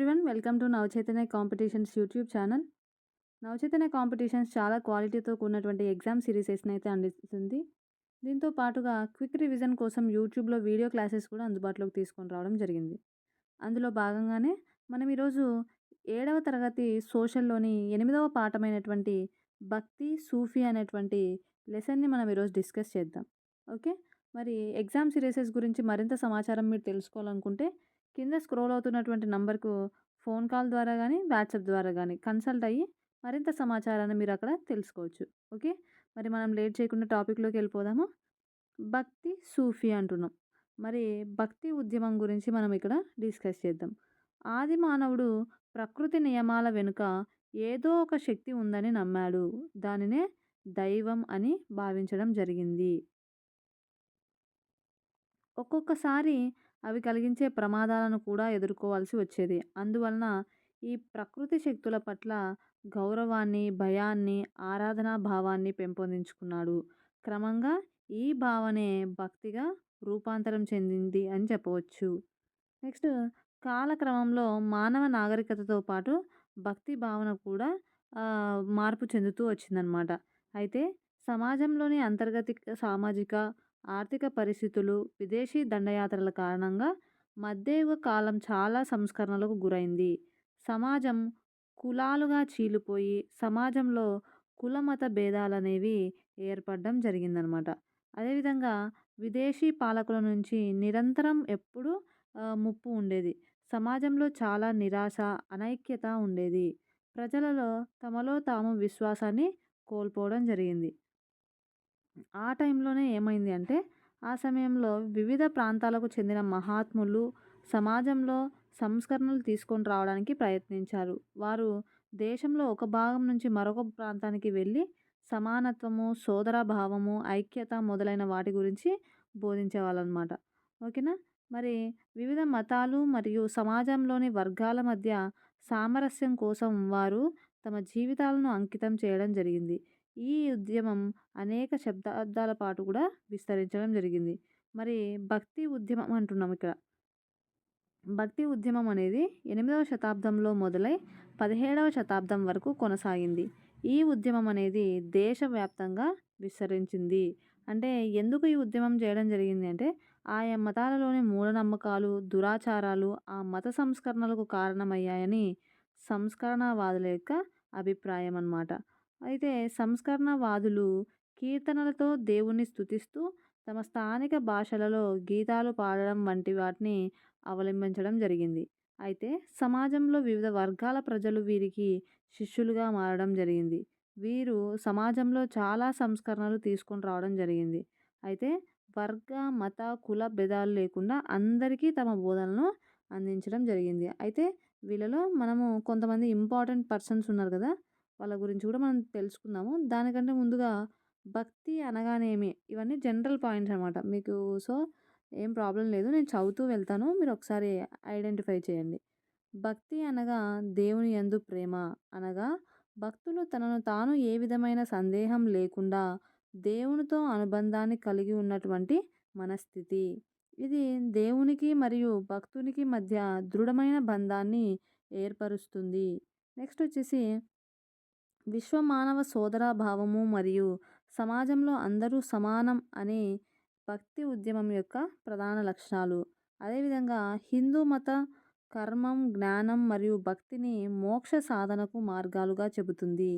Everyone welcome to Navachaitanya competitions YouTube channel Navachaitanya competitions చాలా క్వాలిటీతో కూడినటువంటి ఎగ్జామ్ సిరీసెస్ని అయితే అందిస్తుంది. దీంతో పాటుగా క్విక్ రివిజన్ కోసం యూట్యూబ్లో వీడియో క్లాసెస్ కూడా అందుబాటులోకి తీసుకొని రావడం జరిగింది. అందులో భాగంగానే మనం ఈరోజు ఏడవ తరగతి సోషల్లోని ఎనిమిదవ పాఠమైనటువంటి భక్తి సూఫీ అనేటువంటి లెసన్ని మనం ఈరోజు డిస్కస్ చేద్దాం. ఓకే మరి ఎగ్జామ్ సిరీసెస్ గురించి మరింత సమాచారం మీరు తెలుసుకోవాలనుకుంటే కింద స్క్రోల్ అవుతున్నటువంటి నంబర్కు ఫోన్ కాల్ ద్వారా కానీ వాట్సాప్ ద్వారా కానీ కన్సల్ట్ అయ్యి మరింత సమాచారాన్ని మీరు అక్కడ తెలుసుకోవచ్చు. ఓకే? మరి మనం లేట్ చేయకుండా టాపిక్లోకి వెళ్ళిపోదాము. భక్తి సూఫీ అంటున్నాం. మరి భక్తి ఉద్యమం గురించి మనం ఇక్కడ డిస్కస్ చేద్దాం. ఆది మానవుడు ప్రకృతి నియమాల వెనుక ఏదో ఒక శక్తి ఉందని నమ్మాడు. దానినే దైవం అని భావించడం జరిగింది. ఒక్కొక్కసారి అవి కలిగించే ప్రమాదాలను కూడా ఎదుర్కోవాల్సి వచ్చేది. అందువలన ఈ ప్రకృతి శక్తుల పట్ల గౌరవాన్ని భయాన్ని ఆరాధనా భావాన్ని పెంపొందించుకున్నాడు. క్రమంగా ఈ భావనే భక్తిగా రూపాంతరం చెందింది అని చెప్పవచ్చు. నెక్స్ట్ కాలక్రమంలో మానవ నాగరికతతో పాటు భక్తి భావన కూడా మార్పు చెందుతూ వచ్చిందనమాట. అయితే సమాజంలోని అంతర్గత సామాజిక ఆర్థిక పరిస్థితులు విదేశీ దండయాత్రల కారణంగా మధ్యయుగ కాలం చాలా సంస్కరణలకు గురైంది. సమాజం కులాలుగా చీలిపోయి సమాజంలో కులమత భేదాలు అనేవి ఏర్పడడం జరిగిందనమాట. అదేవిధంగా విదేశీ పాలకుల నుంచి నిరంతరం ఎప్పుడూ ముప్పు ఉండేది. సమాజంలో చాలా నిరాశ అనైక్యత ఉండేది. ప్రజలలో తమలో తాము విశ్వాసాన్ని కోల్పోవడం జరిగింది. ఆ టైంలోనే ఏమైంది అంటే ఆ సమయంలో వివిధ ప్రాంతాలకు చెందిన మహాత్ములు సమాజంలో సంస్కరణలు తీసుకొని రావడానికి ప్రయత్నించారు. వారు దేశంలో ఒక భాగం నుంచి మరొక ప్రాంతానికి వెళ్ళి సమానత్వము సోదరభావము ఐక్యత మొదలైన వాటి గురించి బోధించేవాళ్ళు అనమాట ఓకేనా? మరి వివిధ మతాలు మరియు సమాజంలోని వర్గాల మధ్య సామరస్యం కోసం వారు తమ జీవితాలను అంకితం చేయడం జరిగింది. ఈ ఉద్యమం అనేక శబ్దాబ్దాల పాటు కూడా విస్తరించడం జరిగింది. మరి భక్తి ఉద్యమం అంటున్నాం ఇక్కడ. భక్తి ఉద్యమం అనేది ఎనిమిదవ శతాబ్దంలో మొదలై పదిహేడవ శతాబ్దం వరకు కొనసాగింది. ఈ ఉద్యమం అనేది దేశవ్యాప్తంగా విస్తరించింది. అంటే ఎందుకు ఈ ఉద్యమం చేయడం జరిగింది అంటే ఆయా మతాలలోని మూఢనమ్మకాలు దురాచారాలు ఆ మత సంస్కరణలకు కారణమయ్యాయని సంస్కరణవాదుల యొక్క అభిప్రాయం అన్నమాట అయితే సంస్కరణవాదులు కీర్తనలతో దేవుణ్ణి స్థుతిస్తూ తమ స్థానిక భాషలలో గీతాలు పాడడం వంటి వాటిని అవలంబించడం జరిగింది. అయితే సమాజంలో వివిధ వర్గాల ప్రజలు వీరికి శిష్యులుగా మారడం జరిగింది. వీరు సమాజంలో చాలా సంస్కరణలు తీసుకొని రావడం జరిగింది. అయితే వర్గ మత కుల భేదాలు లేకుండా అందరికీ తమ బోధనలను అందించడం జరిగింది. అయితే వీళ్ళలో మనము కొంతమంది ఇంపార్టెంట్ పర్సన్స్ ఉన్నారు కదా వాళ్ళ గురించి కూడా మనం తెలుసుకుందాము. దానికంటే ముందుగా భక్తి అనగానేమి ఇవన్నీ జనరల్ పాయింట్స్ అనమాట మీకు సో ఏం ప్రాబ్లం లేదు. నేను చదువుతూ వెళ్తాను. మీరు ఒకసారి ఐడెంటిఫై చేయండి. భక్తి అనగా దేవుని యందు ప్రేమ అనగా భక్తులు తనను తాను ఏ విధమైన సందేహం లేకుండా దేవునితో అనుబంధాన్ని కలిగి ఉన్నటువంటి మనస్థితి. ఇది దేవునికి మరియు భక్తునికి మధ్య దృఢమైన బంధాన్ని ఏర్పరుస్తుంది. నెక్స్ట్ వచ్చేసి విశ్వమానవ సోదరభావము మరియు సమాజంలో అందరూ సమానం అనే భక్తి ఉద్యమం యొక్క ప్రధాన లక్షణాలు. అదేవిధంగా హిందూ మత కర్మం జ్ఞానం మరియు భక్తిని మోక్ష సాధనకు మార్గాలుగా చెబుతుంది.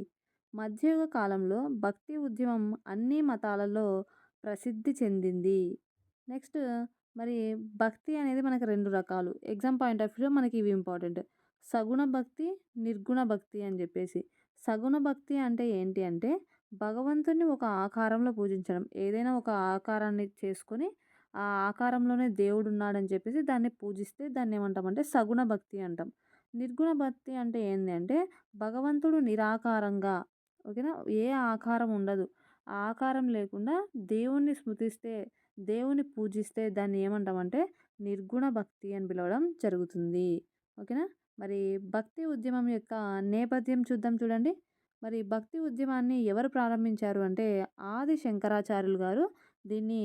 మధ్యయుగ కాలంలో భక్తి ఉద్యమం అన్ని మతాలలో ప్రసిద్ధి చెందింది. నెక్స్ట్ మరి భక్తి అనేది మనకు రెండు రకాలు. ఎగ్జామ్ పాయింట్ ఆఫ్ వ్యూలో మనకి ఇవి ఇంపార్టెంట్. సగుణ భక్తి నిర్గుణ భక్తి అని చెప్పేసి. సగుణ భక్తి అంటే ఏంటి అంటే భగవంతుని ఒక ఆకారంలో పూజించడం. ఏదైనా ఒక ఆకారాన్ని చేసుకొని ఆ ఆకారంలోనే దేవుడు ఉన్నాడని చెప్పేసి దాన్ని పూజిస్తే దాన్ని ఏమంటామంటే సగుణ భక్తి అంటాం. నిర్గుణ భక్తి అంటే ఏంటి అంటే భగవంతుడు నిరాకారంగా ఓకేనా? ఏ ఆకారం ఉండదు. ఆ ఆకారం లేకుండా దేవుణ్ణి స్మృతిస్తే దేవుని పూజిస్తే దాన్ని ఏమంటామంటే నిర్గుణ భక్తి అని పిలవడం జరుగుతుంది. ఓకేనా? మరి భక్తి ఉద్యమం యొక్క నేపథ్యం చూద్దాం చూడండి. మరి భక్తి ఉద్యమాన్ని ఎవరు ప్రారంభించారు అంటే ఆది శంకరాచార్యులు గారు దీన్ని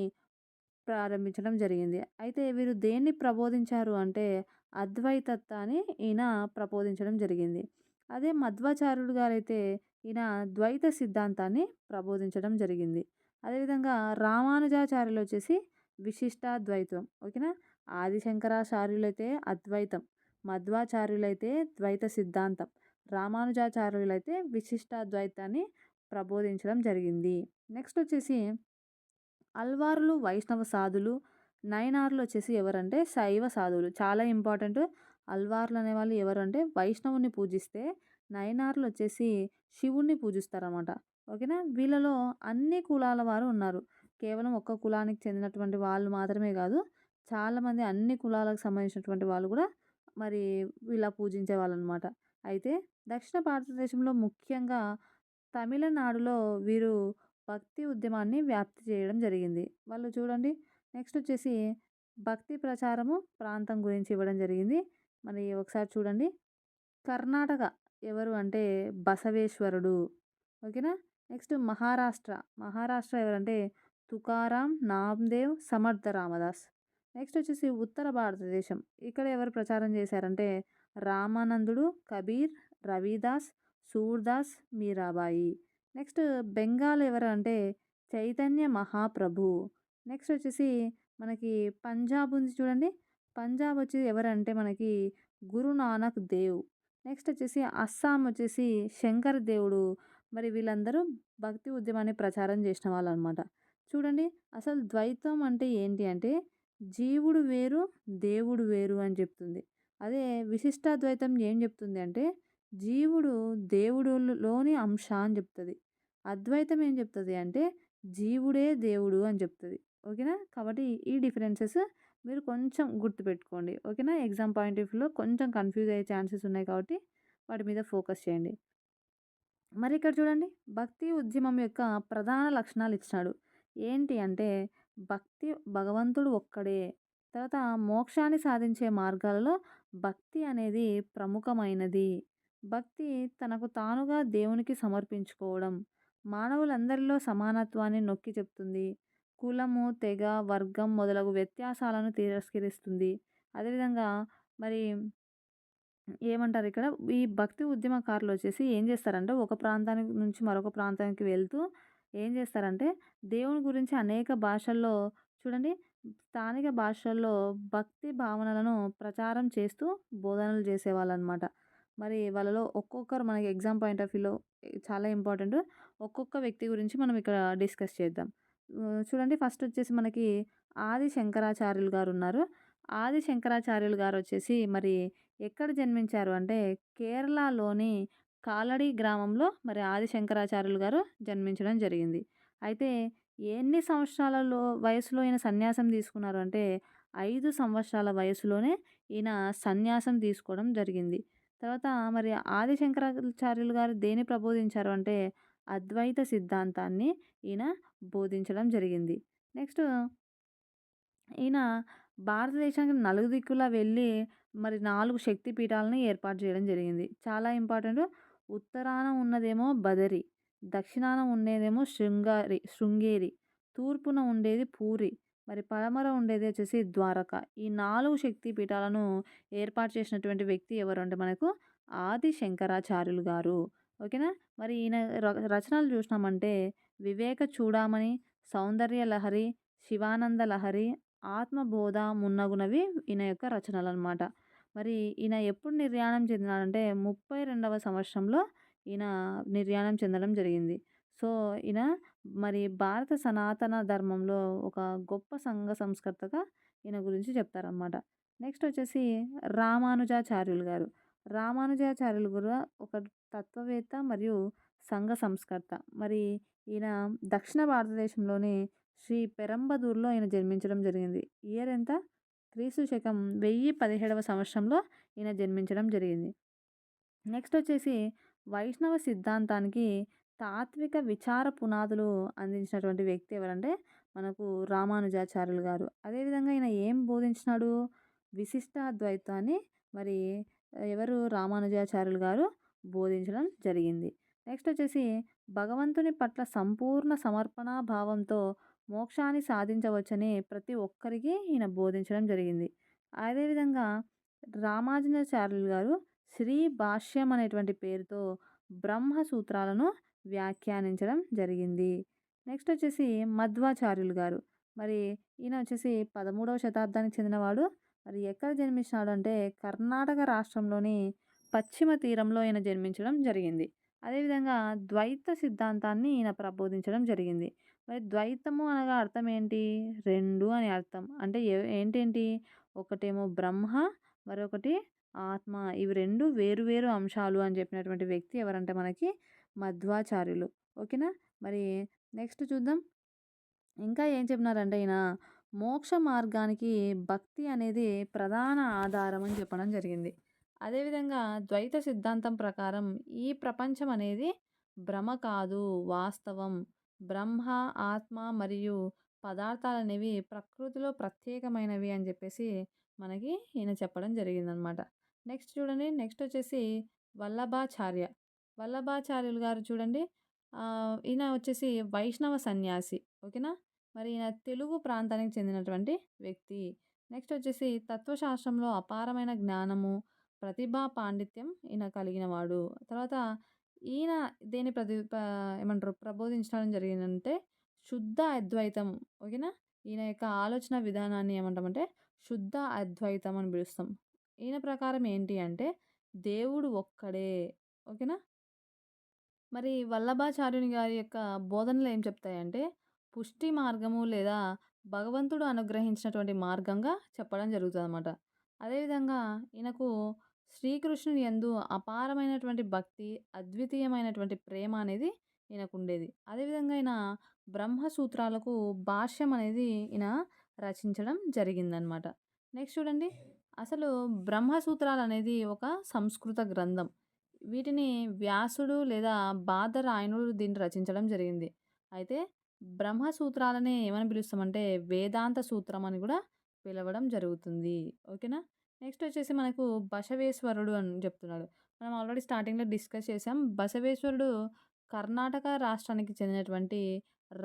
ప్రారంభించడం జరిగింది. అయితే వీరు దేన్ని ప్రబోధించారు అంటే అద్వైతత్వాన్ని ఈయన ప్రబోధించడం జరిగింది. అదే మధ్వాచార్యుడు గారైతే ఈయన ద్వైత సిద్ధాంతాన్ని ప్రబోధించడం జరిగింది. అదేవిధంగా రామానుజాచార్యులు వచ్చేసి విశిష్టాద్వైతం. ఓకేనా? ఆదిశంకరాచార్యులైతే అద్వైతం. మధ్వాచార్యులైతే ద్వైత సిద్ధాంతం రామానుజాచార్యులైతే విశిష్టాద్వైతాన్ని ప్రబోధించడం జరిగింది. నెక్స్ట్ వచ్చేసి అల్వార్లు వైష్ణవ సాధులు నయనార్లు వచ్చేసి ఎవరంటే శైవ సాధువులు. చాలా ఇంపార్టెంట్ అల్వార్లు అనేవాళ్ళు ఎవరు అంటే వైష్ణవుని పూజిస్తే నయనార్లు వచ్చేసి శివుణ్ణి పూజిస్తారన్నమాట. ఓకేనా? వీళ్ళలో అన్ని కులాల వారు ఉన్నారు. కేవలం ఒక్క కులానికి చెందినటువంటి వాళ్ళు మాత్రమే కాదు చాలామంది అన్ని కులాలకు సంబంధించినటువంటి వాళ్ళు కూడా మరి ఇలా పూజించే వాళ్ళనమాట అయితే దక్షిణ భారతదేశంలో ముఖ్యంగా తమిళనాడులో వీరు భక్తి ఉద్యమాన్ని వ్యాప్తి చేయడం జరిగింది. వాళ్ళు చూడండి నెక్స్ట్ వచ్చేసి భక్తి ప్రచారము ప్రాంతం గురించి ఇవ్వడం జరిగింది. మరి ఒకసారి చూడండి కర్ణాటక ఎవరు అంటే బసవేశ్వరుడు ఓకేనా? నెక్స్ట్ మహారాష్ట్ర మహారాష్ట్ర ఎవరంటే తుకారాం నామ్దేవ్ సమర్థ రామదాస్ నెక్స్ట్ వచ్చేసి ఉత్తర భారతదేశం. ఇక్కడ ఎవరు ప్రచారం చేశారంటే రామానందుడు కబీర్ రవిదాస్ సూర్దాస్ మీరాబాయి. నెక్స్ట్ బెంగాల్ ఎవరు అంటే చైతన్య మహాప్రభు. నెక్స్ట్ వచ్చేసి మనకి పంజాబ్ ఉంది చూడండి. పంజాబ్ వచ్చి ఎవరంటే మనకి గురునానక్ దేవ్. నెక్స్ట్ వచ్చేసి అస్సాం వచ్చేసి శంకర్ దేవుడు. మరి వీళ్ళందరూ భక్తి ఉద్యమాన్ని ప్రచారం చేసిన వాళ్ళు అనమాట చూడండి అసలు ద్వైతం అంటే ఏంటి అంటే జీవుడు వేరు దేవుడు వేరు అని చెప్తుంది. అదే విశిష్టాద్వైతం ఏం చెప్తుంది అంటే జీవుడు దేవుడులోని అంశ అని చెప్తుంది. అద్వైతం ఏం చెప్తుంది అంటే జీవుడే దేవుడు అని చెప్తుంది. ఓకేనా? కాబట్టి ఈ డిఫరెన్సెస్ మీరు కొంచెం గుర్తుపెట్టుకోండి. ఓకేనా? ఎగ్జామ్ పాయింట్ ఆఫ్ వ్యూలో కొంచెం కన్ఫ్యూజ్ అయ్యే ఛాన్సెస్ ఉన్నాయి కాబట్టి వాటి మీద ఫోకస్ చేయండి. మరి ఇక్కడ చూడండి? భక్తి ఉద్యమం యొక్క ప్రధాన లక్షణాలు ఇచ్చినాడు. ఏంటి అంటే భక్తి భగవంతుడు ఒక్కడే. తర్వాత మోక్షాన్ని సాధించే మార్గాలలో భక్తి అనేది ప్రముఖమైనది. భక్తి తనకు తానుగా దేవునికి సమర్పించుకోవడం మానవులందరిలో సమానత్వాన్ని నొక్కి చెప్తుంది. కులము తెగ వర్గం మొదలగు వ్యత్యాసాలను తిరస్కరిస్తుంది. అదేవిధంగా మరి ఏమంటారు ఇక్కడ? ఈ భక్తి ఉద్యమకారులు వచ్చేసి ఏం చేస్తారంటే ఒక ప్రాంతానికి నుంచి మరొక ప్రాంతానికి వెళ్తూ ఏం చేస్తారంటే దేవుని గురించి అనేక భాషల్లో చూడండి స్థానిక భాషల్లో భక్తి భావనలను ప్రచారం చేస్తూ బోధనలు చేసేవాళ్ళు అనమాట మరి వాళ్ళలో ఒక్కొక్కరు మనకి ఎగ్జామ్ పాయింట్ ఆఫ్ వ్యూలో చాలా ఇంపార్టెంట్. ఒక్కొక్క వ్యక్తి గురించి మనం ఇక్కడ డిస్కస్ చేద్దాం. చూడండి ఫస్ట్ వచ్చేసి మనకి ఆది శంకరాచార్యులు గారు ఉన్నారు. ఆది శంకరాచార్యులు గారు వచ్చేసి మరి ఎక్కడ జన్మించారు అంటే కేరళలోని కాలడి గ్రామంలో మరి ఆది శంకరాచార్యులు గారు జన్మించడం జరిగింది. అయితే ఎన్ని సంవత్సరాలలో వయసులో ఈయన సన్యాసం తీసుకున్నారు అంటే ఐదు సంవత్సరాల వయసులోనే ఈయన సన్యాసం తీసుకోవడం జరిగింది. తర్వాత మరి ఆది శంకరాచార్యులు గారు దేని ప్రబోధించారు అంటే అద్వైత సిద్ధాంతాన్ని ఈయన బోధించడం జరిగింది. నెక్స్ట్ ఈయన భారతదేశానికి నలుగు దిక్కులా వెళ్ళి మరి నాలుగు శక్తి పీఠాలను ఏర్పాటు చేయడం జరిగింది. చాలా ఇంపార్టెంట్ ఉత్తరాన ఉన్నదేమో బదరి దక్షిణాన ఉండేదేమో శృంగారి శృంగేరి తూర్పున ఉండేది పూరి మరి పడమర ఉండేది వచ్చేసి ద్వారక. ఈ నాలుగు శక్తి పీఠాలను ఏర్పాటు చేసినటువంటి వ్యక్తి ఎవరు అంటే మనకు ఆది శంకరాచార్యులు గారు. ఓకేనా? మరి ఈయన రచనలు చూసినామంటే వివేక చూడామణి సౌందర్య లహరి శివానంద లహరి ఆత్మబోధ మున్నగునవి ఈయన యొక్క రచనలు అనమాట మరి ఈయన ఎప్పుడు నిర్యాణం చెందినాడంటే ముప్పై రెండవ సంవత్సరంలో ఈయన నిర్యాణం చెందడం జరిగింది. సో ఈయన మరి భారత సనాతన ధర్మంలో ఒక గొప్ప సంఘ సంస్కర్తగా ఈయన గురించి చెప్తారనమాట నెక్స్ట్ వచ్చేసి రామానుజాచార్యులు గారు. రామానుజాచార్యులు కూడా ఒక తత్వవేత్త మరియు సంఘ సంస్కర్త. మరి ఈయన దక్షిణ భారతదేశంలోని శ్రీ పెరంబదూర్లో ఈయన జన్మించడం జరిగింది. ఇయర్ ఎంత? క్రీస్తు శకం వెయ్యి పదిహేడవ సంవత్సరంలో ఈయన జన్మించడం జరిగింది. నెక్స్ట్ వచ్చేసి వైష్ణవ సిద్ధాంతానికి తాత్విక విచార పునాదులు అందించినటువంటి వ్యక్తి ఎవరంటే మనకు రామానుజాచార్యులు గారు. అదేవిధంగా ఈయన ఏం బోధించినాడు? విశిష్టాద్వైతాన్ని మరి ఎవరు? రామానుజాచార్యులు గారు బోధించడం జరిగింది. నెక్స్ట్ వచ్చేసి భగవంతుని పట్ల సంపూర్ణ సమర్పణ భావంతో మోక్షాన్ని సాధించవచ్చని ప్రతి ఒక్కరికి ఈయన బోధించడం జరిగింది. అదేవిధంగా రామానుజాచార్యులు గారు శ్రీ భాష్యం అనేటువంటి పేరుతో బ్రహ్మ సూత్రాలను వ్యాఖ్యానించడం జరిగింది. నెక్స్ట్ వచ్చేసి మధ్వాచార్యులు గారు. మరి ఈయన వచ్చేసి పదమూడవ శతాబ్దానికి చెందినవాడు. మరి ఎక్కడ జన్మించినాడు అంటే కర్ణాటక రాష్ట్రంలోని పశ్చిమ తీరంలో ఈయన జన్మించడం జరిగింది. అదేవిధంగా ద్వైత సిద్ధాంతాన్ని ఈయన ప్రబోధించడం జరిగింది. మరి ద్వైతము అనగా అర్థం ఏంటి రెండు అని అర్థం. అంటే ఏ- ఏంటేంటి? ఒకటేమో బ్రహ్మ మరొకటి ఆత్మ. ఇవి రెండు వేరు వేరు అంశాలు అని చెప్పినటువంటి వ్యక్తి ఎవరంటే మనకి మధ్వాచార్యులు. ఓకేనా? మరి నెక్స్ట్ చూద్దాం. ఇంకా ఏం చెప్పినారంటే ఈయన మోక్ష మార్గానికి భక్తి అనేది ప్రధాన ఆధారం అని చెప్పడం జరిగింది. అదేవిధంగా ద్వైత సిద్ధాంతం ప్రకారం ఈ ప్రపంచం అనేది భ్రమ కాదు వాస్తవం. బ్రహ్మ ఆత్మ మరియు పదార్థాలు అనేవి ప్రకృతిలో ప్రత్యేకమైనవి అని చెప్పేసి మనకి ఈయన చెప్పడం జరిగిందనమాట. నెక్స్ట్ చూడండి నెక్స్ట్ వచ్చేసి వల్లభాచార్య. వల్లభాచార్యులు గారు చూడండి ఈయన వచ్చేసి వైష్ణవ సన్యాసి ఓకేనా? మరి ఈయన తెలుగు ప్రాంతానికి చెందినటువంటి వ్యక్తి. నెక్స్ట్ వచ్చేసి తత్వశాస్త్రంలో అపారమైన జ్ఞానము ప్రతిభా పాండిత్యం ఈయన కలిగినవాడు తర్వాత ఈయన దేని ప్రతి ఏమంటారు? ప్రబోధించడం జరిగిందంటే శుద్ధ అద్వైతం. ఓకేనా? ఈయన యొక్క ఆలోచన విధానాన్ని ఏమంటామంటే శుద్ధ అద్వైతం అని పిలుస్తాం. ఈయన ప్రకారం ఏంటి అంటే దేవుడు ఒక్కడే. ఓకేనా? మరి వల్లభాచార్యుని గారి యొక్క బోధనలు ఏం చెప్తాయంటే పుష్టి మార్గము లేదా భగవంతుడు అనుగ్రహించినటువంటి మార్గంగా చెప్పడం జరుగుతుంది అన్నమాట అదేవిధంగా ఈయనకు శ్రీకృష్ణుని యందు అపారమైనటువంటి భక్తి అద్వితీయమైనటువంటి ప్రేమ అనేది ఈయనకు ఉండేది అదేవిధంగా ఈయన బ్రహ్మసూత్రాలకు భాష్యం అనేది ఈయన రచించడం జరిగిందనమాట నెక్స్ట్ చూడండి. అసలు బ్రహ్మసూత్రాలు అనేది ఒక సంస్కృత గ్రంథం. వీటిని వ్యాసుడు లేదా బాధరాయణుడు దీన్ని రచించడం జరిగింది. అయితే బ్రహ్మసూత్రాలనే ఏమని పిలుస్తామంటే వేదాంత సూత్రం అని కూడా పిలవడం జరుగుతుంది. ఓకేనా? నెక్స్ట్ వచ్చేసి మనకు బసవేశ్వరుడు అని చెప్తున్నాడు మనం ఆల్రెడీ స్టార్టింగ్లో డిస్కస్ చేసాం బసవేశ్వరుడు కర్ణాటక రాష్ట్రానికి చెందినటువంటి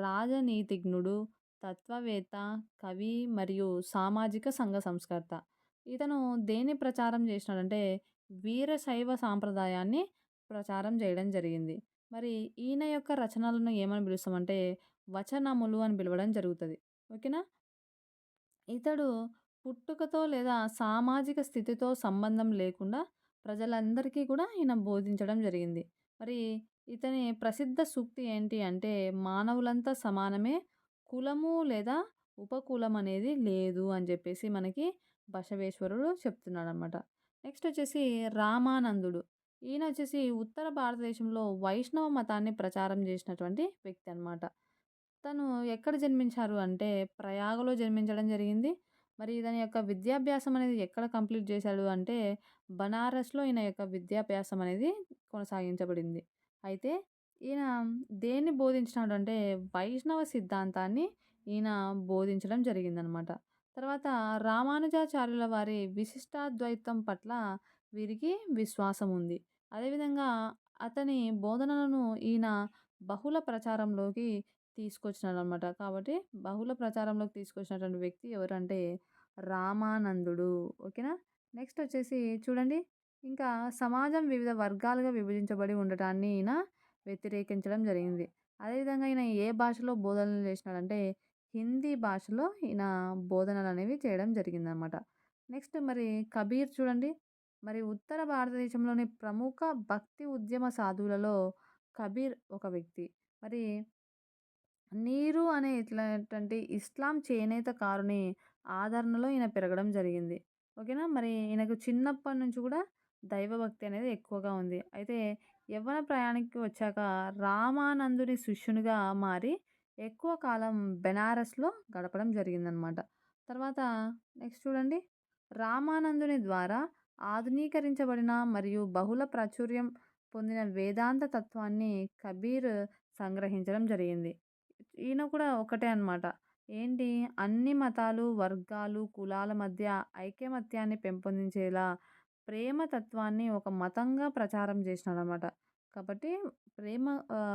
రాజనీతిజ్ఞుడు తత్వవేత్త కవి మరియు సామాజిక సంఘ సంస్కర్త. ఇతను దేని ప్రచారం చేసినాడంటే వీరశైవ సాంప్రదాయాన్ని ప్రచారం చేయడం జరిగింది. మరి ఈయన యొక్క రచనలను ఏమని పిలుస్తామంటే వచనములు అని పిలవడం జరుగుతుంది. ఓకేనా? ఇతడు పుట్టుకతో లేదా సామాజిక స్థితితో సంబంధం లేకుండా ప్రజలందరికీ కూడా ఈయన బోధించడం జరిగింది. మరి ఇతని ప్రసిద్ధ సూక్తి ఏంటి అంటే మానవులంతా సమానమే కులము లేదా ఉపకులం అనేది లేదు అని చెప్పేసి మనకి బసవేశ్వరుడు చెప్తున్నాడు అనమాట నెక్స్ట్ వచ్చేసి రామానందుడు. ఈయన వచ్చేసి ఉత్తర భారతదేశంలో వైష్ణవ మతాన్ని ప్రచారం చేసినటువంటి వ్యక్తి అనమాట తను ఎక్కడ జన్మించారు అంటే ప్రయాగలో జన్మించడం జరిగింది. మరి ఇతని యొక్క విద్యాభ్యాసం అనేది ఎక్కడ కంప్లీట్ చేశాడు అంటే బనారస్లో ఈయన యొక్క విద్యాభ్యాసం అనేది కొనసాగించబడింది. అయితే ఈయన దేన్ని బోధించినాడు అంటే వైష్ణవ సిద్ధాంతాన్ని ఈయన బోధించడం జరిగిందనమాట. తర్వాత రామానుజాచార్యుల వారి విశిష్టాద్వైతం పట్ల వీరికి విశ్వాసం ఉంది. అదేవిధంగా అతని బోధనలను ఈయన బహుళ ప్రచారంలోకి తీసుకొచ్చినాడు అనమాట కాబట్టి బహుళ ప్రచారంలోకి తీసుకొచ్చినటువంటి వ్యక్తి ఎవరంటే రామానందుడు. ఓకేనా? నెక్స్ట్ వచ్చేసి చూడండి. ఇంకా సమాజం వివిధ వర్గాలుగా విభజించబడి ఉండటాన్ని ఈయన వ్యతిరేకించడం జరిగింది. అదేవిధంగా ఈయన ఏ భాషలో బోధనలు చేసినాడంటే హిందీ భాషలో ఈయన బోధనలు అనేవి చేయడం జరిగిందనమాట. నెక్స్ట్ మరి కబీర్ చూడండి. మరి ఉత్తర భారతదేశంలోని ప్రముఖ భక్తి ఉద్యమ సాధువులలో కబీర్ ఒక వ్యక్తి. మరి నీరు అనే ఇట్లాంటి ఇస్లాం చేనేత కారుని ఆదరణలో ఈయన పెరగడం జరిగింది. ఓకేనా? మరి ఈయనకు చిన్నప్పటి నుంచి కూడా దైవభక్తి అనేది ఎక్కువగా ఉంది. అయితే యవ్వన ప్రయాణికి వచ్చాక రామానందుని శిష్యునిగా మారి ఎక్కువ కాలం బెనారస్లో గడపడం జరిగిందనమాట. తర్వాత నెక్స్ట్ చూడండి. రామానందుని ద్వారా ఆధునీకరించబడిన మరియు బహుళ ప్రాచుర్యం పొందిన వేదాంత తత్వాన్ని కబీర్ సంగ్రహించడం జరిగింది. ఈయన కూడా ఒకటే అనమాట ఏంటి? అన్ని మతాలు వర్గాలు కులాల మధ్య ఐకమత్యాన్ని పెంపొందించేలా ప్రేమ తత్వాన్ని ఒక మతంగా ప్రచారం చేసినాడనమాట కాబట్టి ప్రేమ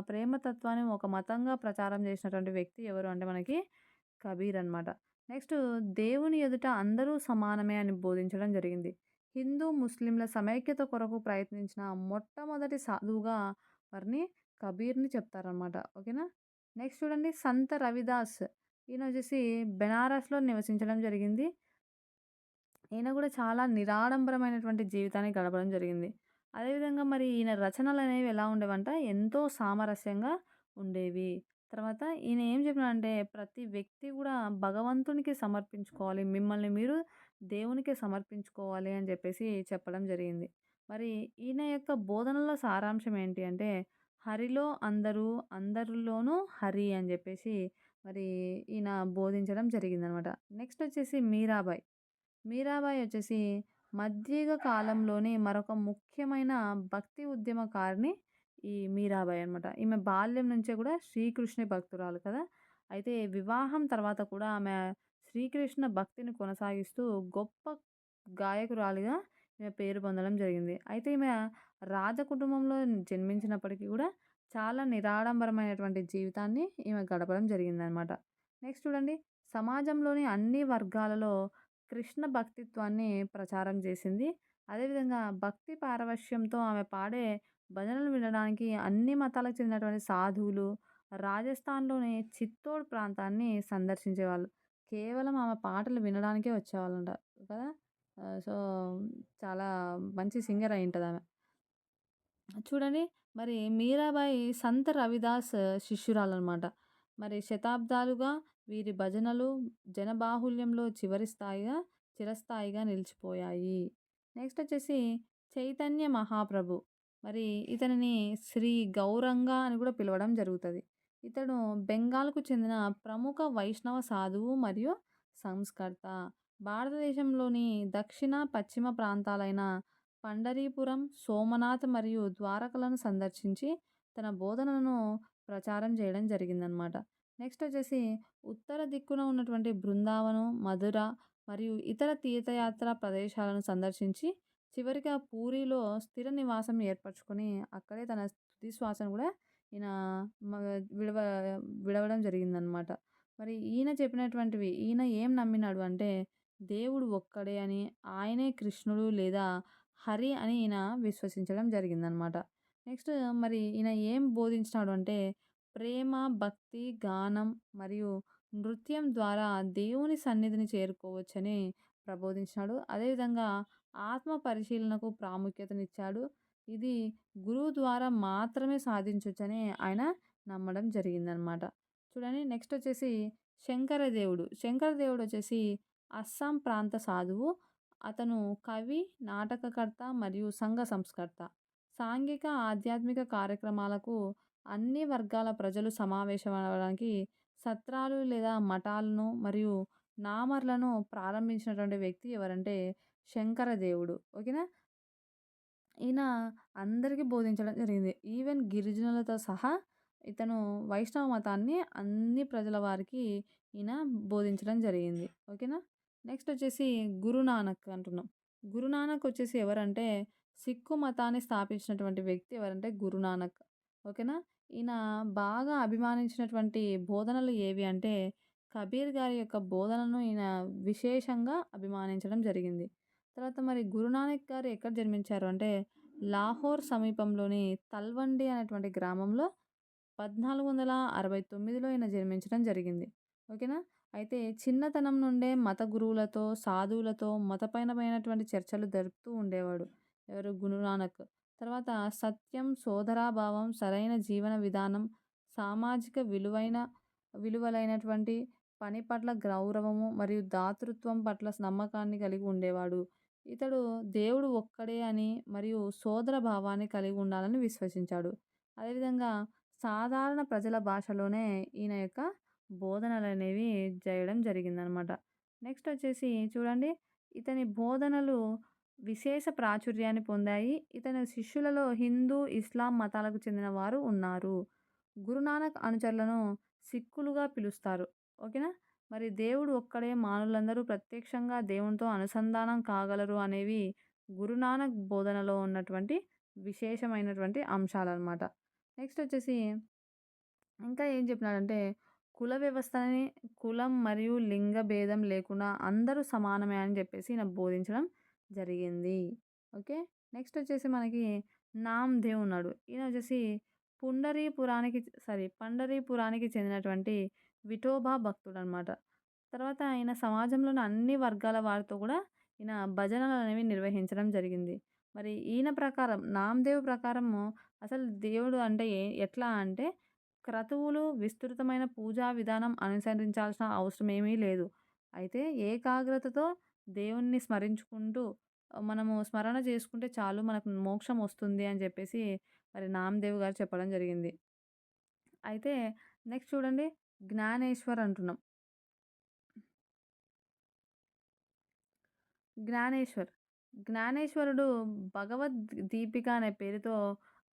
ప్రేమతత్వాన్ని ఒక మతంగా ప్రచారం చేసినటువంటి వ్యక్తి ఎవరు అంటే మనకి కబీర్ అనమాట నెక్స్ట్ దేవుని ఎదుట అందరూ సమానమే అని బోధించడం జరిగింది. హిందూ ముస్లింల సమైక్యత కొరకు ప్రయత్నించిన మొట్టమొదటి సాధువుగా వారిని కబీర్ని చెప్తారనమాట ఓకేనా? నెక్స్ట్ చూడండి సంత రవిదాస్. ఈయన వచ్చేసి బెనారస్లో నివసించడం జరిగింది. ఈయన కూడా చాలా నిరాడంబరమైనటువంటి జీవితాన్ని గడపడం జరిగింది. అదేవిధంగా మరి ఈయన రచనలు అనేవి ఎలా ఉండేవంట ఎంతో సామరస్యంగా ఉండేవి. తర్వాత ఈయన ఏం చెప్పినాడంటే ప్రతి వ్యక్తి కూడా భగవంతునికి సమర్పించుకోవాలి. మిమ్మల్ని మీరు దేవునికి సమర్పించుకోవాలి అని చెప్పేసి చెప్పడం జరిగింది. మరి ఈయన యొక్క బోధనలో సారాంశం ఏంటి అంటే హరిలో అందరూ అందరిలోనూ హరి అని చెప్పేసి మరి ఈయన బోధించడం జరిగిందనమాట. నెక్స్ట్ వచ్చేసి మీరాబాయ్. మీరాబాయ్ వచ్చేసి మధ్యయుగ కాలంలోని మరొక ముఖ్యమైన భక్తి ఉద్యమకారిణి ఈ మీరాబాయి అనమాట. ఈమె బాల్యం నుంచే కూడా శ్రీకృష్ణ భక్తురాలు కదా. అయితే వివాహం తర్వాత కూడా ఆమె శ్రీకృష్ణ భక్తిని కొనసాగిస్తూ గొప్ప గాయకురాలిగా ఈమె పేరు పొందడం జరిగింది. అయితే ఈమె రాజ కుటుంబంలో జన్మించినప్పటికీ కూడా చాలా నిరాడంబరమైనటువంటి జీవితాన్ని ఈమె గడపడం జరిగిందనమాట. నెక్స్ట్ చూడండి. సమాజంలోని అన్ని వర్గాలలో కృష్ణ భక్తిత్వాన్ని ప్రచారం చేసింది. అదేవిధంగా భక్తి పారవశ్యంతో ఆమె పాడే భజనలు వినడానికి అన్ని మతాలకు చెందినటువంటి సాధువులు రాజస్థాన్లోని చిత్తోడ్ ప్రాంతాన్ని సందర్శించేవాళ్ళు. కేవలం ఆమె పాటలు వినడానికే వచ్చేవాళ్ళంట కదా. సో చాలా మంచి సింగర్ అయి ఉంటుంది ఆమె. చూడండి. మరి మీరాబాయి సంత రవిదాస్ శిష్యురాలన్నమాట మరి శతాబ్దాలుగా వీరి భజనలు జనబాహుల్యంలో చివరి స్థాయిగా చిరస్థాయిగా నిలిచిపోయాయి. నెక్స్ట్ వచ్చేసి చైతన్య మహాప్రభు. మరి ఇతనిని శ్రీ గౌరంగ అని కూడా పిలవడం జరుగుతుంది. ఇతడు బెంగాల్కు చెందిన ప్రముఖ వైష్ణవ సాధువు మరియు సంస్కర్త. భారతదేశంలోని దక్షిణ పశ్చిమ ప్రాంతాలైన పండరీపురం సోమనాథ్ మరియు ద్వారకలను సందర్శించి తన బోధనలను ప్రచారం చేయడం జరిగిందనమాట. నెక్స్ట్ వచ్చేసి ఉత్తర దిక్కున ఉన్నటువంటి బృందావనం మధుర మరియు ఇతర తీర్థయాత్ర ప్రదేశాలను సందర్శించి చివరిగా పూరిలో స్థిర నివాసం ఏర్పరచుకొని అక్కడే తన తుది శ్వాసను కూడా ఈయన విడవ విడవడం జరిగిందనమాట. మరి ఈయన చెప్పినటువంటివి ఈయన ఏం నమ్మినాడు అంటే దేవుడు ఒక్కడే అని ఆయనే కృష్ణుడు లేదా హరి అని ఈయన విశ్వసించడం జరిగిందనమాట. నెక్స్ట్ మరి ఈయన ఏం బోధించినాడు అంటే ప్రేమ భక్తి గానం మరియు నృత్యం ద్వారా దేవుని సన్నిధిని చేరుకోవచ్చని ప్రబోధించినాడు. అదేవిధంగా ఆత్మ పరిశీలనకు ప్రాముఖ్యతనిచ్చాడు. ఇది గురువు ద్వారా మాత్రమే సాధించవచ్చని ఆయన నమ్మడం జరిగిందనమాట. చూడండి నెక్స్ట్ వచ్చేసి శంకరదేవుడు. శంకరదేవుడు వచ్చేసి అస్సాం ప్రాంత సాధువు. అతను కవి నాటకకర్త మరియు సంఘ సంస్కర్త. సాంఘిక ఆధ్యాత్మిక కార్యక్రమాలకు అన్ని వర్గాల ప్రజలు సమావేశం అవ్వడానికి సత్రాలు లేదా మఠాలను మరియు నామర్లను ప్రారంభించినటువంటి వ్యక్తి ఎవరంటే శంకరదేవుడు ఓకేనా? ఈయన అందరికీ బోధించడం జరిగింది. ఈవెన్ గిరిజనులతో సహా ఇతను వైష్ణవ మతాన్ని అన్ని ప్రజల వారికి ఈయన బోధించడం జరిగింది. ఓకేనా? నెక్స్ట్ వచ్చేసి గురునానక్ అంటున్నాం. గురునానక్ వచ్చేసి ఎవరంటే సిక్కు మతాన్ని స్థాపించినటువంటి వ్యక్తి ఎవరంటే గురునానక్. ఓకేనా? ఈయన బాగా అభిమానించినటువంటి బోధనలు ఏవి అంటే కబీర్ గారి యొక్క బోధనను ఈయన విశేషంగా అభిమానించడం జరిగింది. తర్వాత మరి గురునానక్ గారు ఎక్కడ జన్మించారు అంటే లాహోర్ సమీపంలోని తల్వండి అనేటువంటి గ్రామంలో పద్నాలుగు వందల అరవై తొమ్మిదిలో ఈయన జన్మించడం జరిగింది. ఓకేనా? అయితే చిన్నతనం నుండే మత గురువులతో సాధువులతో మతపైనమైనటువంటి చర్చలు జరుపుతూ ఉండేవాడు ఎవరు? గురునానక్ తర్వాత సత్యం సోదరాభావం సరైన జీవన విధానం సామాజిక విలువైన విలువలైనటువంటి పని పట్ల గౌరవము మరియు దాతృత్వం పట్ల నమ్మకాన్ని కలిగి ఉండేవాడు. ఇతడు దేవుడు ఒక్కడే అని మరియు సోదర భావాన్ని కలిగి ఉండాలని విశ్వసించాడు. అదేవిధంగా సాధారణ ప్రజల భాషలోనే ఈయన యొక్క బోధనలు అనేవి చేయడం జరిగిందనమాట. నెక్స్ట్ వచ్చేసి చూడండి ఇతని బోధనలు విశేష ప్రాచుర్యాన్ని పొందాయి. ఇతని శిష్యులలో హిందూ ఇస్లాం మతాలకు చెందిన వారు ఉన్నారు. గురునానక్ అనుచరులను సిక్కులుగా పిలుస్తారు. ఓకేనా? మరి దేవుడు ఒక్కడే మానవులందరూ ప్రత్యక్షంగా దేవునితో అనుసంధానం కాగలరు అనేవి గురునానక్ బోధనలో ఉన్నటువంటి విశేషమైనటువంటి అంశాలన్నమాట నెక్స్ట్ వచ్చేసి ఇంకా ఏం చెప్పినాడంటే కుల వ్యవస్థని కులం మరియు లింగ భేదం లేకుండా అందరూ సమానమే అని చెప్పేసి ఈయన బోధించడం జరిగింది. ఓకే? నెక్స్ట్ వచ్చేసి మనకి నామ్దేవ్ ఉన్నాడు. ఈయన వచ్చేసి పుండరీపురానికి సారీ పండరీపురానికి చెందినటువంటి విఠోబా భక్తుడు అనమాట తర్వాత ఆయన సమాజంలోని అన్ని వర్గాల వారితో కూడా ఈయన భజనలు అనేవి నిర్వహించడం జరిగింది. మరి ఈయన ప్రకారం నామదేవ్ ప్రకారము అసలు దేవుడు అంటే ఎట్లా అంటే క్రతువులు విస్తృతమైన పూజా విధానం అనుసరించాల్సిన అవసరం ఏమీ లేదు. అయితే ఏకాగ్రతతో దేవుణ్ణి స్మరించుకుంటూ మనము స్మరణ చేసుకుంటే చాలు మనకు మోక్షం వస్తుంది అని చెప్పేసి మరి నామదేవ్ గారు చెప్పడం జరిగింది. అయితే నెక్స్ట్ చూడండి జ్ఞానేశ్వర్ అంటున్నాం. జ్ఞానేశ్వర్. జ్ఞానేశ్వరుడు భగవద్ దీపిక అనే పేరుతో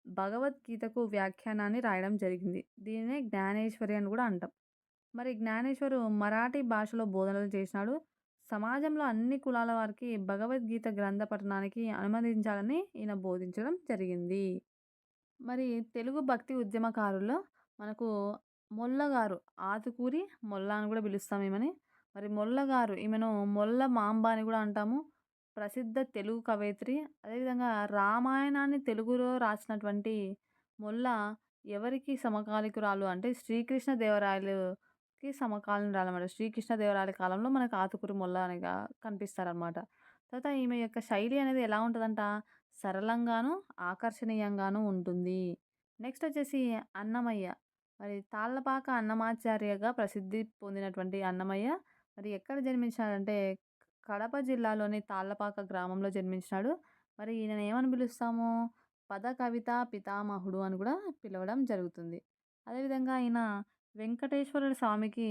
భగవద్గీతకు వ్యాఖ్యానాన్ని రాయడం జరిగింది. దీనినే జ్ఞానేశ్వరి అని కూడా అంటాం. మరి జ్ఞానేశ్వరు మరాఠీ భాషలో బోధనలు చేసినాడు. సమాజంలో అన్ని కులాల వారికి భగవద్గీత గ్రంథ పఠనానికి అనుమతించాలని ఈయన బోధించడం జరిగింది. మరి తెలుగు భక్తి ఉద్యమకారుల్లో మనకు మొల్లగారు ఆతుకూరి మొల్ల అని కూడా పిలుస్తాం ఈమెని. మరి మొల్లగారు ఈమెను మొల్ల మాంబ అని కూడా అంటాము. ప్రసిద్ధ తెలుగు కవయిత్రి. అదేవిధంగా రామాయణాన్ని తెలుగులో రాసినటువంటి మొల్ల ఎవరికి సమకాలికురాలు అంటే శ్రీకృష్ణ సమకాలీనురాలు అనమాట శ్రీకృష్ణదేవరాయల కాలంలో మనకు ఆతుకూరి మొల్ల అనిగా కనిపిస్తారనమాట తర్వాత ఈమె యొక్క శైలి అనేది ఎలా ఉంటుందంట? సరళంగాను ఆకర్షణీయంగాను ఉంటుంది. నెక్స్ట్ వచ్చేసి అన్నమయ్య. మరి తాళ్ళపాక అన్నమాచార్యగా ప్రసిద్ధి పొందినటువంటి అన్నమయ్య. మరి ఎక్కడ జన్మించాడంటే కడప జిల్లాలోని తాళ్ళపాక గ్రామంలో జన్మించినాడు. మరి ఈయన ఏమని పిలుస్తాము? పద కవిత పితామహుడు అని కూడా పిలవడం జరుగుతుంది. అదేవిధంగా ఈయన వెంకటేశ్వరుడు స్వామికి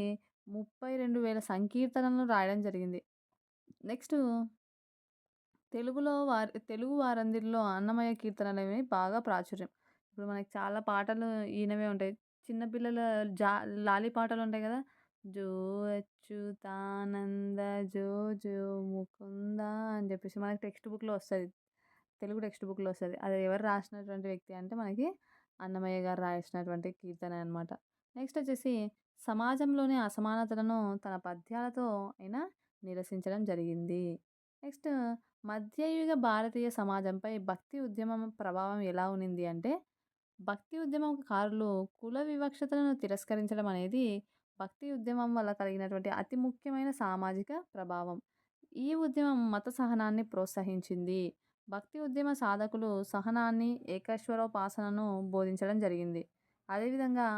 ముప్పై రెండు వేల సంకీర్తనలు రాయడం జరిగింది. నెక్స్ట్ తెలుగులో వారి తెలుగు వారందరిలో అన్నమయ్య కీర్తనలు అనేవి బాగా ప్రాచుర్యం. ఇప్పుడు మనకి చాలా పాటలు ఈయనవే ఉంటాయి. చిన్నపిల్లల జా లాలి పాటలు ఉంటాయి కదా జో అచ్యుతానంద జో జో ముకుంద అని చెప్పేసి మనకి టెక్స్ట్ బుక్లో వస్తుంది. తెలుగు టెక్స్ట్ బుక్లో వస్తుంది. అది ఎవరు రాసినటువంటి వ్యక్తి అంటే మనకి అన్నమయ్య గారు రాసినటువంటి కీర్తన అనమాట నెక్స్ట్ వచ్చేసి సమాజంలోని అసమానతలను తన పద్యాలతో అయినా నిరసించడం జరిగింది. నెక్స్ట్ మధ్యయుగ భారతీయ సమాజంపై భక్తి ఉద్యమం ప్రభావం ఎలా ఉన్నింది అంటే భక్తి ఉద్యమం కారులు కుల వివక్షతలను తిరస్కరించడం అనేది భక్తి ఉద్యమం వల్ల కలిగినటువంటి అతి ముఖ్యమైన సామాజిక ప్రభావం. ఈ ఉద్యమం మత సహనాన్ని ప్రోత్సహించింది. భక్తి ఉద్యమ సాధకులు సహనాన్ని ఏకేశ్వరోపాసనను బోధించడం జరిగింది. అదేవిధంగా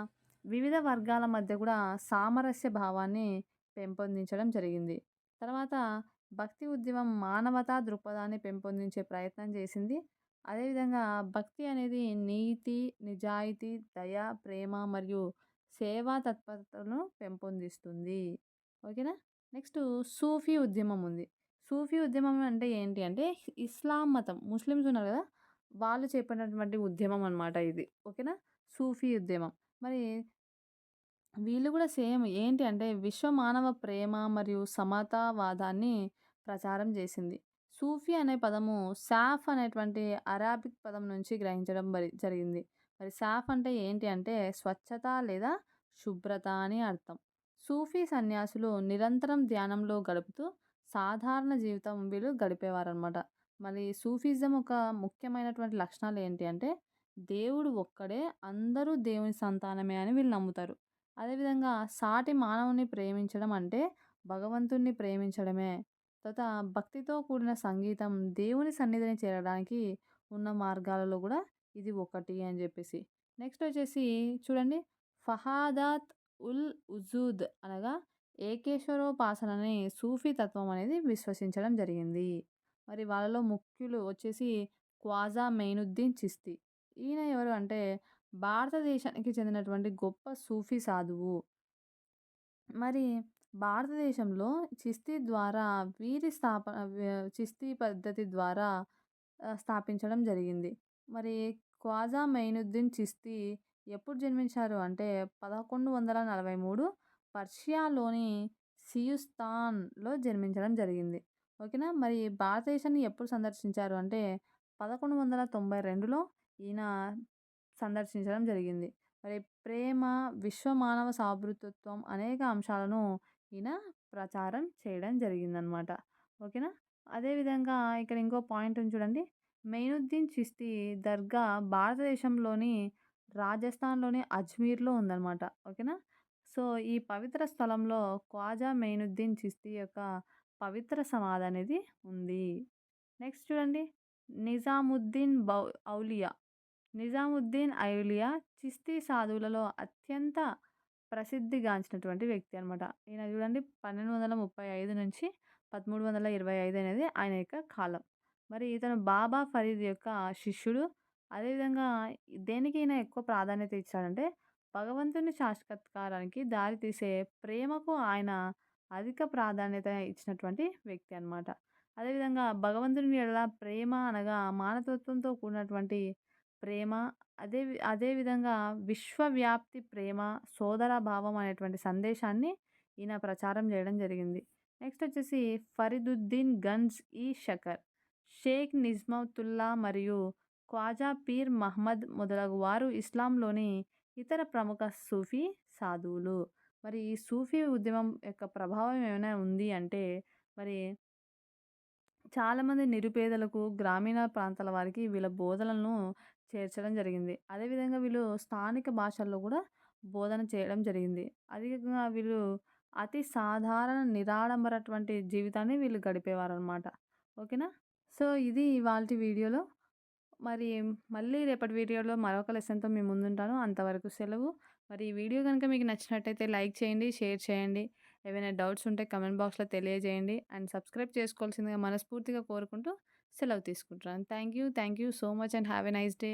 వివిధ వర్గాల మధ్య కూడా సామరస్య భావాన్ని పెంపొందించడం జరిగింది. తర్వాత భక్తి ఉద్యమం మానవతా దృక్పథాన్ని పెంపొందించే ప్రయత్నం చేసింది. అదేవిధంగా భక్తి అనేది నీతి నిజాయితీ దయ ప్రేమ మరియు సేవా తత్పరతను పెంపొందిస్తుంది. ఓకేనా? నెక్స్ట్ సూఫీ ఉద్యమం ఉంది. సూఫీ ఉద్యమం అంటే ఏంటి అంటే ఇస్లాం మతం ముస్లిమ్స్ ఉన్నారు కదా వాళ్ళు చెప్పినటువంటి ఉద్యమం అనమాట ఇది. ఓకేనా? సూఫీ ఉద్యమం. మరి వీళ్ళు కూడా సేమ్ ఏంటి అంటే విశ్వ మానవ ప్రేమ మరియు సమతావాదాన్ని ప్రచారం చేసింది. సూఫీ అనే పదము సాఫ్ అనేటువంటి అరాబిక్ పదం నుంచి గ్రహించడం జరిగింది. మరి సాఫ్ అంటే ఏంటి అంటే స్వచ్ఛత లేదా శుభ్రత అని అర్థం. సూఫీ సన్యాసులు నిరంతరం ధ్యానంలో గడుపుతూ సాధారణ జీవితం వీళ్ళు గడిపేవారనమాట మరి సూఫిజం ఒక ముఖ్యమైనటువంటి లక్షణాలు ఏంటి అంటే దేవుడు ఒక్కడే అందరూ దేవుని సంతానమే అని వీళ్ళు నమ్ముతారు. అదేవిధంగా సాటి మానవుని ప్రేమించడం అంటే భగవంతుణ్ణి ప్రేమించడమే. తర్వాత భక్తితో కూడిన సంగీతం దేవుని సన్నిధిని చేరడానికి ఉన్న మార్గాలలో కూడా ఇది ఒకటి అని చెప్పేసి. నెక్స్ట్ వచ్చేసి చూడండి ఫహాదాత్ ఉల్ ఉజూద్ అనగా ఏకేశ్వరోపాసనని సూఫీ తత్వం అనేది విశ్వసించడం జరిగింది. మరి వాళ్ళలో ముఖ్యులు వచ్చేసి క్వాజా మెయినుద్దీన్ చిస్తి ఈయన ఎవరు అంటే భారతదేశానికి చెందినటువంటి గొప్ప సూఫీ సాధువు. మరి భారతదేశంలో చిస్తీ ద్వారా వీరి స్థాపన చిస్తీ పద్ధతి ద్వారా స్థాపించడం జరిగింది. మరి క్వాజా మైనుద్దీన్ చిస్తీ ఎప్పుడు జన్మించారు? అంటే పదకొండు వందల నలభై మూడు పర్షియాలోని సియుస్తాన్లో జన్మించడం జరిగింది. ఓకేనా? మరి భారతదేశాన్ని ఎప్పుడు సందర్శించారు? అంటే పదకొండు వందల తొంభై రెండులో ఈయన సందర్శించడం జరిగింది. మరి ప్రేమ విశ్వ మానవ సాభృతత్వం అనేక అంశాలను ఈయన ప్రచారం చేయడం జరిగిందనమాట ఓకేనా? అదేవిధంగా ఇక్కడ ఇంకో పాయింట్ ఉంది చూడండి. మెయినుద్దీన్ చిస్తీ దర్గా భారతదేశంలోని రాజస్థాన్‌లోని అజ్మీర్‌లో ఉందనమాట. ఓకేనా. సో, ఈ పవిత్ర స్థలంలో ఖ్వాజా మెయినుద్దీన్ చిస్తీ యొక్క పవిత్ర సమాధి అనేది ఉంది. నెక్స్ట్ చూడండి. నిజాముద్దీన్ బౌ ఔలియా. నిజాముద్దీన్ ఔలియా చిస్తీ సాధువులలో అత్యంత ప్రసిద్ధిగాంచినటువంటి వ్యక్తి అనమాట. ఈయన చూడండి 1235 నుంచి 1325 అనేది ఆయన యొక్క కాలం. మరి ఇతను బాబా ఫరీద్ యొక్క శిష్యుడు. అదేవిధంగా దేనికి ఎక్కువ ప్రాధాన్యత ఇచ్చాడంటే భగవంతుని సాక్షాత్కారానికి దారితీసే ప్రేమకు ఆయన అధిక ప్రాధాన్యత ఇచ్చినటువంటి వ్యక్తి అనమాట. అదేవిధంగా భగవంతుని ఎడల ప్రేమ అనగా మానవత్వంతో కూడినటువంటి ప్రేమ అదే అదేవిధంగా విశ్వవ్యాప్తి ప్రేమ, సోదర భావం అనేటువంటి సందేశాన్ని ఈయన ప్రచారం చేయడం జరిగింది. నెక్స్ట్ వచ్చేసి ఫరీదుద్దీన్ గంజ్ ఈ షకర్, షేక్ నిజ్మతుల్లా మరియు ఖ్వాజా పీర్ మహ్మద్ మొదలగు వారు ఇస్లాంలోని ఇతర ప్రముఖ సూఫీ సాధువులు. మరి ఈ సూఫీ ఉద్యమం యొక్క ప్రభావం ఏమైనా ఉంది అంటే మరి చాలామంది నిరుపేదలకు, గ్రామీణ ప్రాంతాల వారికి వీళ్ళ బోధనలను చేర్చడం జరిగింది. అదేవిధంగా వీళ్ళు స్థానిక భాషల్లో కూడా బోధన చేయడం జరిగింది. అధికంగా వీళ్ళు అతి సాధారణ నిరాడంబరటువంటి జీవితాన్ని వీళ్ళు గడిపేవారు అనమాట ఓకేనా. సో, ఇది ఇవాళ వీడియోలో. మరి మళ్ళీ రేపటి వీడియోలో మరొక లెసన్‌తో మేము ముందుంటాను. అంతవరకు సెలవు. మరి ఈ వీడియో కనుక మీకు నచ్చినట్టయితే లైక్ చేయండి, షేర్ చేయండి. ఏమైనా డౌట్స్ ఉంటే కమెంట్ బాక్స్‌లో తెలియజేయండి. అండ్ సబ్స్క్రైబ్ చేసుకోవాల్సిందిగా మనస్ఫూర్తిగా కోరుకుంటూ సెలవు తీసుకుంటున్నాను. Thank you. Thank you so much and have a nice day.